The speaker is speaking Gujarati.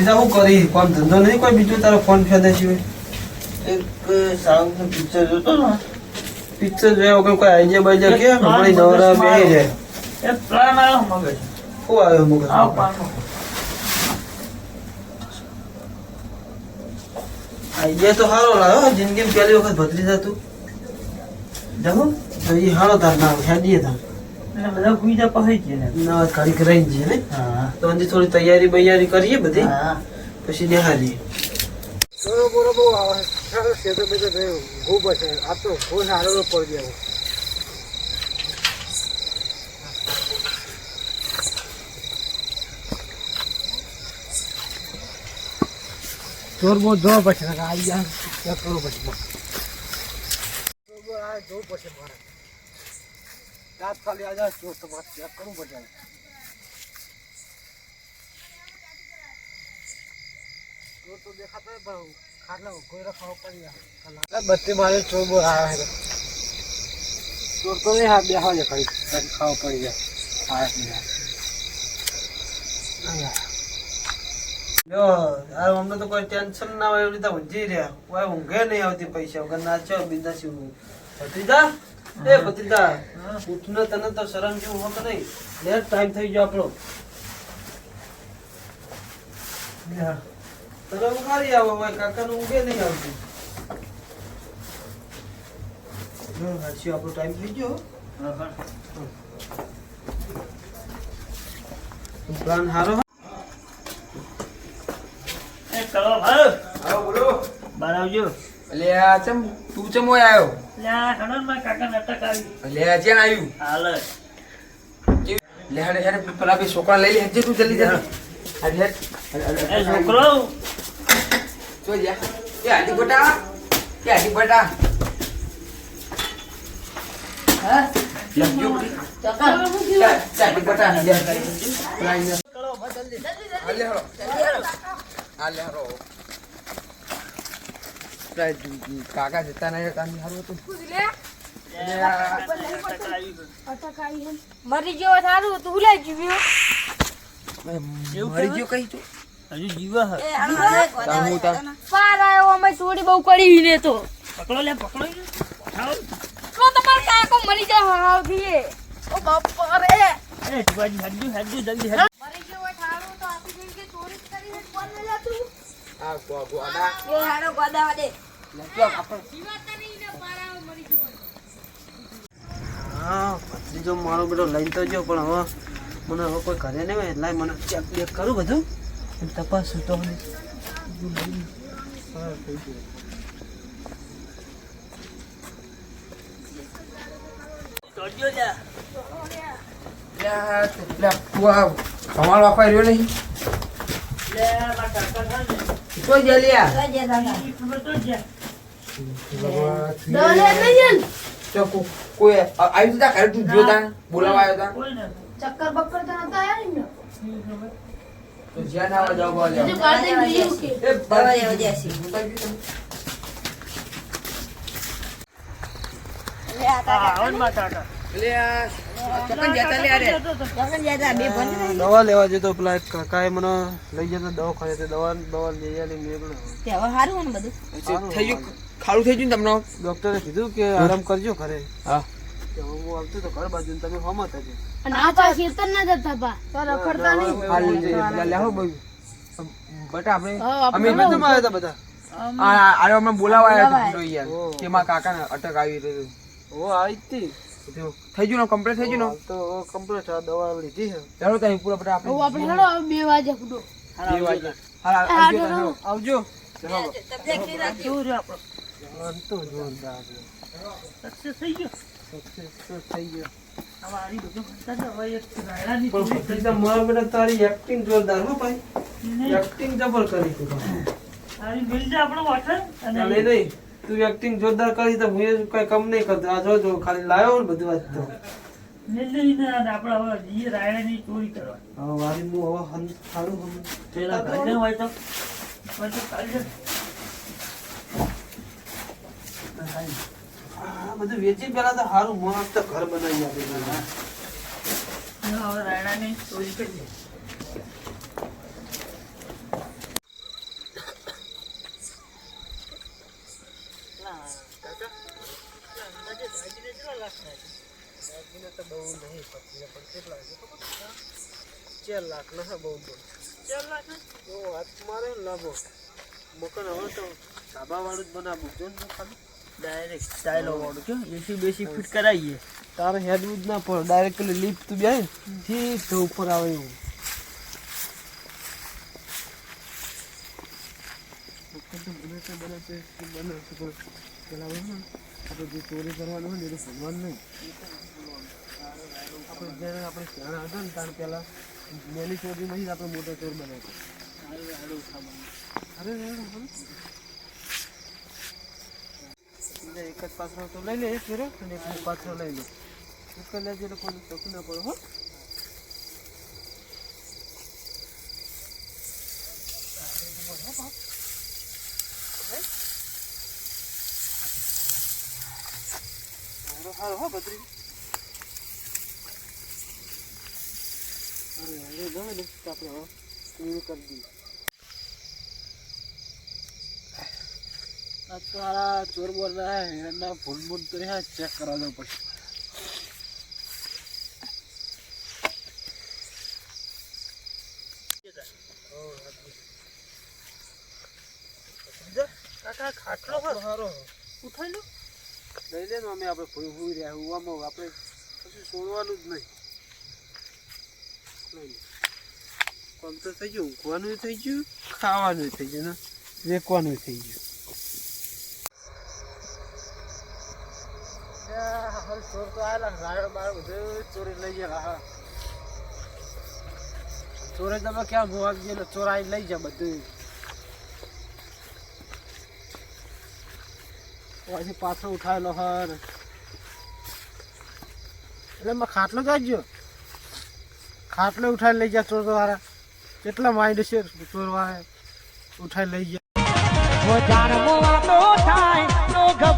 ભત્રીજા હું કરી કોણ ધંધો નહીં કોઈ બીજું તારો ફોન ફેદે છે એક સાઉથ પિક્ચર જોતો ને. પિક્ચર જોયા વગર કોઈ આઈડિયા બાઈડિયા કે હમણાં નવરા બે છે એ પ્લાન આવ્યો મગજ. શું આવ્યો મગજ? આવ પાનો આઈડિયા તો સારો લાવ્યો જિંદગીમાં પહેલી વખત ભત્રીજા તું. જાઉં? તો એ સારો તાર ના હેડીએ તાર. બધા પૂજા પહોંચી ગયા ના. ઘડીક રહી જઈએ ને. તો થોડી તૈયારી બૈયારી કરીએ બધી. હા. પછી દેખાડીએ. જોર બહુ જોવા પડશે આવી જાય કરો પછી. જોવું પછી મારે. રાત ખાલી આ જાય તો તમારે ચેક કરવું પડે ચોર તો દેખાતો હોય પણ ખાટલા કોઈ રખાવો પડી જાય બત્તી મારે ચોર બહુ આવે છે. ચોર તો નહીં હા બેહવા છે ખરી ખાવા પડી જાય. ખાસ નહીં લ્યો અમને તો કોઈ ટેન્શન ના હોય એવી રીતે ઊંઘી રહ્યા. કોઈ ઊંઘે નહીં આવતી પૈસા વગર. નાચો બિંદાસી ઊંઘ ભત્રીજા? એ ભત્રીજા ઉઠને તને તો શરમ જેવું હોત નહીં. લેટ ટાઈમ થઈ ગયો આપણો. તને ઉઘાડી આવો હોય કાકાને ઊંઘે નહીં આવતું. હાચી આપણો ટાઈમ થઈ ગયો. પ્લાન હારો એ કરો ભાઈ આવો બોલો. બહાર આવજો. એટલે આ ચમ તું ચમ હોય આવ્યો છોકરા લઈ લે તું જલ્દી જલ્દી. છોકરો? એ હાજી બટા. એ હાજી બટા. હા લખજો હાજી બટા લે પેલા અહીંયા. હા, લે હેડો. હા, લે હેડો. પેલા કાકા જતા નહીં કામ સારું હતું. મરી ગયો સારું તું ભૂલાઈ જીવ્યો મરી ગયો કઈ તું? હજુ જીવા પાર આવ્યો અમે ચોરી બહુ કરી ને તો. પકડો લે પકડો તો તમારો કાકો મરી જાય હાવથી ઓ બાપા રે. એ જીવાજી હેડજો હેડજો જલ્દી હેડજો. મરી ગયો હોય સારું તો આપી દેવી કે ચોરી કરી ને કોણ લઈ જાતું આ ગો ગોડા એ હાડો ગોદા દે લખજો આપણે જીવાત નહીં ને પાર મરી ગયો. હા બેટો લઈને તો ગયો પણ હવે મને હવે કોઈ ઘરે નહીં હોય એટલે મને ચેક બેક કરું બધું તપાસું તો મને જોડજો લે. લ્યા, લ્યા, તું આ કમાલ વાપા રહ્યો નહીં. તો જ લ્યા ઈ તો તો કોઈ આવ્યું તું ઘરે તું જો બોલાવા આવ્યો તાર કોઈ ને. ચક્કર બક્કર તો નતા આયા ને તો જ્યાં ના આવે જાઓ બોલ બીજું ગાર્ડન જોયું કે. એ બાબા હા, આવો ને મારા કાકા. લ્યા, ચોકન જતા લ્યા રે. દવા લેવા જતો પેલા કાકાએ મને લઈ જતા દવાખાને તે દવા દવા લઈ આલી મેળવ્યો. થઈ ગયું ખાડું થઈ ગયું તમને? ડોક્ટરે કીધું કે આરામ કરજો ઘરે. હા. હું આવતો તો ઘર બાજુ ને તમે હમત હતી અને આ પા ખેતર ના જતા પા તો રખડતા નહીં. હાલ જઈએ. પેલા લ્યા હો બઈ. બટા આપણે અમે તમે આવ્યા હતા બધા. આ આરે હમણાં બોલાવા આવ્યા હતા યાર કે મારા કાકાને અટક આવી ઓ આવી હતી. થઈ ગયું કમ્પ્લીટ થઈ ગયું તો કમ્પ્લીટ દવા લીધી છે. ચાલો ત્યાં પૂરા બધા આપણે આપણે હેડો બે વાગે ફૂટો બે વાગે. હા આવજો ચાલો હાલો. આવજો શું રહ્યો આપણો? તો જોરદાર સક્સેસ થઈ ગયો. સક્સેસ તો થઈ ગયો. જ તારી એક્ટિંગ જોરદાર હો ભાઈ. એક્ટિંગ જબર કરી તું તો. આની આપણો વોટર અને નહીં તું એક્ટિંગ જોરદાર કરી તો હું કઈ કમ નહીં કરતો. આ જો જો ખાલી લાવ્યો ને બધું વાત તો. બધું વેચી પેલા તો સારું મસ્ત ઘર બનાવી આપે હવે રાયડાની ચોરી કરીએ દાગીના તો બહુ નહીં પત્રીને પણ કેટલા છે? ખબર છે? ચાર લાખ ના બહુ બહુ ચાર લાખ જો હાથ મારે ને લાભો મકાન હવે તો ધાબા વાળું જ બનાવવું જો ને ખાલી ડાયરેક્ટ સ્ટાઇલો વાળું. કે એસી બેસી ફિટ કરાવીએ. તારે હેડવું જ ના પડે. ડાયરેક્ટ પેલી લિફ્ટ તું બેન સીધો ઉપર આવે એવું. મકાન તો બને તો બને તો આપણે જે ચોરી કરવાનું હોય ને એ ભગવાન નહીં. આપણે જ્યારે આપણે ત્યાં હતા ને ત્યાં પહેલાં મેલી ચોરી નહીં આપણે મોટો ચોર બનાવ્યો અરે રેડો, એક જ પાત્ર તો લઈ લે એક ફેરો અને એક પાથરો લઈ લે. એક જ એટલે કોઈને ના પડે હો. હારો હારો હો બત્રી અરે અરે ગમે ને આપણે હો ક્લીન કરી દઈએ. આ ચોર બોર ના એના ફૂલ ભૂલ તો ચેક કરવા જવું પડશે. કાકા ખાટલો સારો ઉઠાઈ લો. લઈ લે ને અમે આપણે ભૂઈ ભૂઈ રહ્યા હોવામાં આપણે કશું છોડવાનું જ નહીં. કોમ તો થઈ ગયું. ઊંઘવાનું થઈ ગયું. ખાવાનું થઈ ગયું ને. વેકવાનું થઈ ગયું. ચોર તો આવેલા રાયડો બાર બધું ચોરી લઈ ગયા ચોરે તમે ક્યાં ભોવા ગયેલો? ચોરાઈ લઈ જાય બધું. પછી પાછો ઉઠાવેલો હર. એટલે મેં ખાટલો જાજો ખાટલો ઉઠાવી લઈ ગયા ચોર વાળા કેટલા માઇન્ડ છે ચોર વાળા ઉઠાવી લઈ ગયા.